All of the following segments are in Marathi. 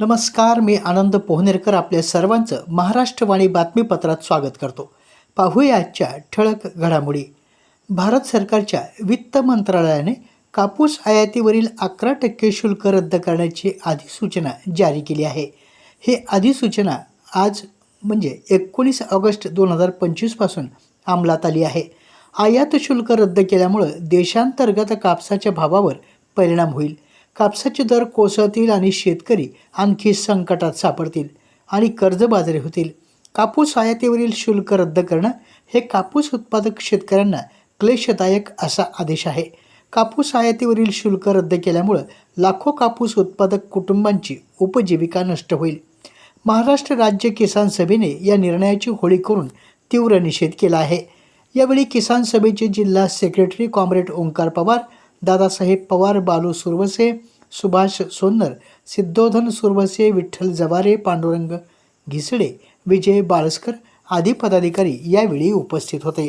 नमस्कार मी आनंद पोहनेरकर आपल्या सर्वांचं महाराष्ट्रवाणी बातमीपत्रात स्वागत करतो. पाहूया आजच्या ठळक घडामोडी. भारत सरकारच्या वित्त मंत्रालयाने कापूस आयातीवरील अकरा टक्के शुल्क रद्द करण्याची अधिसूचना जारी केली आहे. हे अधिसूचना आज म्हणजे एकोणीस ऑगस्ट दोन हजार पंचवीसपासून अंमलात आली आहे. आयात शुल्क रद्द केल्यामुळं देशांतर्गत कापसाच्या भावावर परिणाम होईल. कापसाचे दर कोसळतील आणि शेतकरी आणखी संकटात सापडतील आणि कर्जबाजारी होतील. कापूस आयातीवरील शुल्क रद्द करणं हे कापूस उत्पादक शेतकऱ्यांना क्लेशदायक असा आदेश आहे. कापूस आयातीवरील शुल्क रद्द केल्यामुळं लाखो कापूस उत्पादक कुटुंबांची उपजीविका नष्ट होईल. महाराष्ट्र राज्य किसान सभेने या निर्णयाची होळी करून तीव्र निषेध केला आहे. यावेळी किसान सभेचे जिल्हा सेक्रेटरी कॉम्रेड ओंकार पवार दादासाहेब पवार बालू सुरवसे सुभाष सोन्नर सिद्धोधन सुरवसे विठ्ठल जवारे पांडुरंग घिसडे विजय बाळस्कर आदी पदाधिकारी यावेळी उपस्थित होते.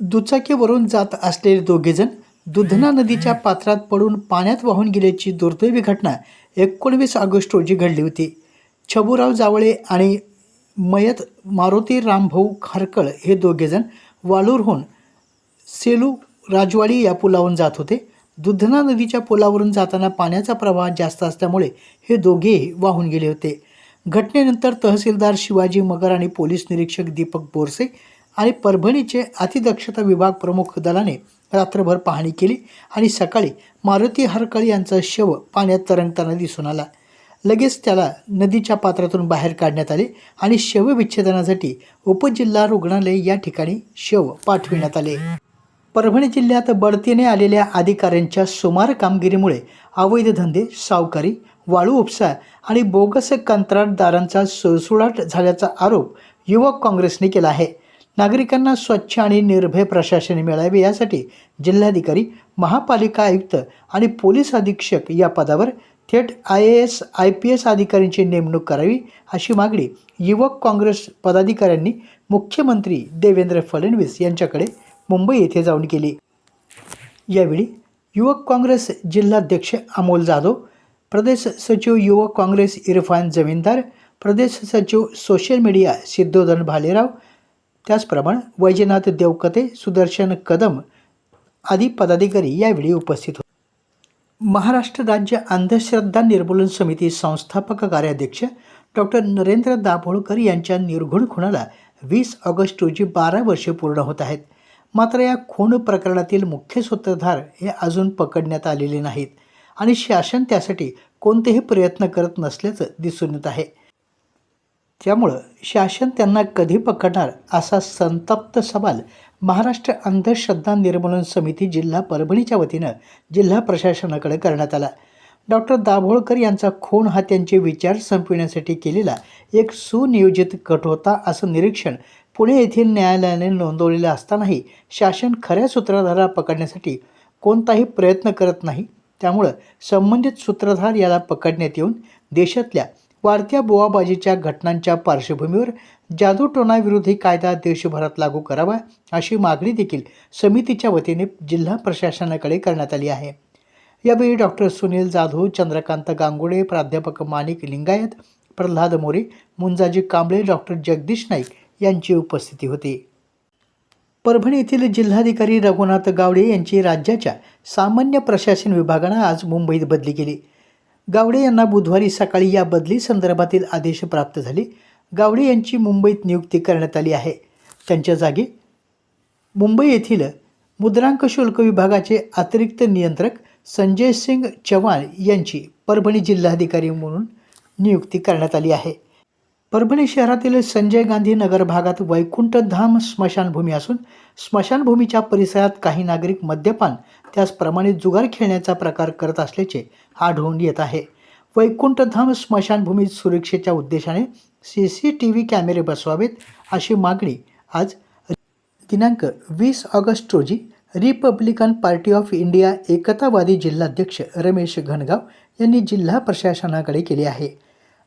दुचाकीवरून जात असलेले दोघेजण दुधना नदीच्या पात्रात पडून पाण्यात वाहून गेल्याची दुर्दैवी घटना एकोणवीस ऑगस्ट रोजी घडली होती. छबुराव जावळे आणि मयत मारुती रामभाऊ खारकळ हे दोघेजण वाळूरहून सेलू राजवाडी या पुलावरून जात होते. दुधना नदीच्या पुलावरून जाताना पाण्याचा प्रवाह जास्त असल्यामुळे हे दोघेही वाहून गेले होते. घटनेनंतर तहसीलदार शिवाजी मगर आणि पोलीस निरीक्षक दीपक बोरसे आणि परभणीचे अतिदक्षता विभाग प्रमुख दलाने रात्रभर पाहणी केली आणि सकाळी मारुती हरकळ यांचा शव पाण्यात तरंगताना दिसून आला. लगेच त्याला नदीच्या पात्रातून बाहेर काढण्यात आले आणि शवविच्छेदनासाठी उपजिल्हा रुग्णालय या ठिकाणी शव पाठविण्यात आले. परभणी जिल्ह्यात बढतीने आलेल्या अधिकाऱ्यांच्या सुमार कामगिरीमुळे अवैध धंदे सावकारी वाळू उपसा आणि बोगस कंत्राटदारांचा सुळसुळाट झाल्याचा आरोप युवक काँग्रेसने केला आहे. नागरिकांना स्वच्छ आणि निर्भय प्रशासन मिळावे यासाठी जिल्हाधिकारी महापालिका आयुक्त आणि पोलीस अधीक्षक या पदावर थेट I A S I P S अधिकाऱ्यांची नेमणूक करावी अशी मागणी युवक काँग्रेस पदाधिकाऱ्यांनी मुख्यमंत्री देवेंद्र फडणवीस यांच्याकडे मुंबई येथे जाऊन केली यावेळी युवक काँग्रेस जिल्हाध्यक्ष अमोल जाधव प्रदेश सचिव युवक काँग्रेस इरफान जमीनदार प्रदेश सचिव सोशल मीडिया सिद्धोधन भालेराव त्याचप्रमाणे वैजनाथ देवकते सुदर्शन कदम आदी पदाधिकारी यावेळी उपस्थित होते. महाराष्ट्र राज्य अंधश्रद्धा निर्मूलन समिती संस्थापक कार्याध्यक्ष डॉक्टर नरेंद्र दाभोळकर यांच्या निर्घुण खुणाला वीस ऑगस्ट रोजी बारा वर्षे पूर्ण होत आहेत. मात्र या खून प्रकरणातील मुख्य सूत्रधार हे अजून पकडण्यात आलेले नाहीत आणि शासन त्यासाठी कोणतेही प्रयत्न करत नसल्याचं दिसून येत आहे. त्यामुळं शासन त्यांना कधी पकडणार असा संतप्त सवाल महाराष्ट्र अंधश्रद्धा निर्मूलन समिती जिल्हा परभणीच्या वतीनं जिल्हा प्रशासनाकडे करण्यात आला. डॉक्टर दाभोळकर यांचा खून हा त्यांचे विचार संपविण्यासाठी केलेला एक सुनियोजित कट होता असं निरीक्षण पुणे येथील न्यायालयाने नोंदवलेलं असतानाही शासन खऱ्या सूत्रधाराला पकडण्यासाठी कोणताही प्रयत्न करत नाही. त्यामुळं संबंधित सूत्रधार याला पकडण्यात येऊन देशातल्या वाढत्या बोवाबाजीच्या घटनांच्या पार्श्वभूमीवर जादूटोणाविरोधी कायदा देशभरात लागू करावा अशी मागणी देखील समितीच्या वतीने जिल्हा प्रशासनाकडे करण्यात आली आहे. यावेळी डॉक्टर सुनील जाधव चंद्रकांत गांगुडे प्राध्यापक माणिक लिंगायत प्रल्हाद मोरे मुंजाजी कांबळे डॉक्टर जगदीश नाईक यांची उपस्थिती होती. परभणी येथील जिल्हाधिकारी रघुनाथ गावडे यांची राज्याच्या सामान्य प्रशासन विभागानं आज मुंबईत बदली केली. गावडे यांना बुधवारी सकाळी या बदली संदर्भातील आदेश प्राप्त झाले. गावडे यांची मुंबईत नियुक्ती करण्यात आली आहे. त्यांच्या जागी मुंबई येथील मुद्रांक शुल्क विभागाचे अतिरिक्त नियंत्रक संजय सिंग चव्हाण यांची परभणी जिल्हाधिकारी म्हणून नियुक्ती करण्यात आली आहे. परभणी शहरातील संजय गांधी नगर भागात वैकुंठधाम स्मशानभूमी असून स्मशानभूमीच्या परिसरात काही नागरिक मद्यपान त्याचप्रमाणे जुगार खेळण्याचा प्रकार करत असल्याचे आढळून येत आहे. वैकुंठधाम स्मशानभूमीत सुरक्षेच्या उद्देशाने सी सी टी व्ही कॅमेरे बसवावेत अशी मागणी आज दिनांक वीस ऑगस्ट रोजी रिपब्लिकन पार्टी ऑफ इंडिया एकतावादी जिल्हाध्यक्ष रमेश घनगाव यांनी जिल्हा प्रशासनाकडे केली आहे.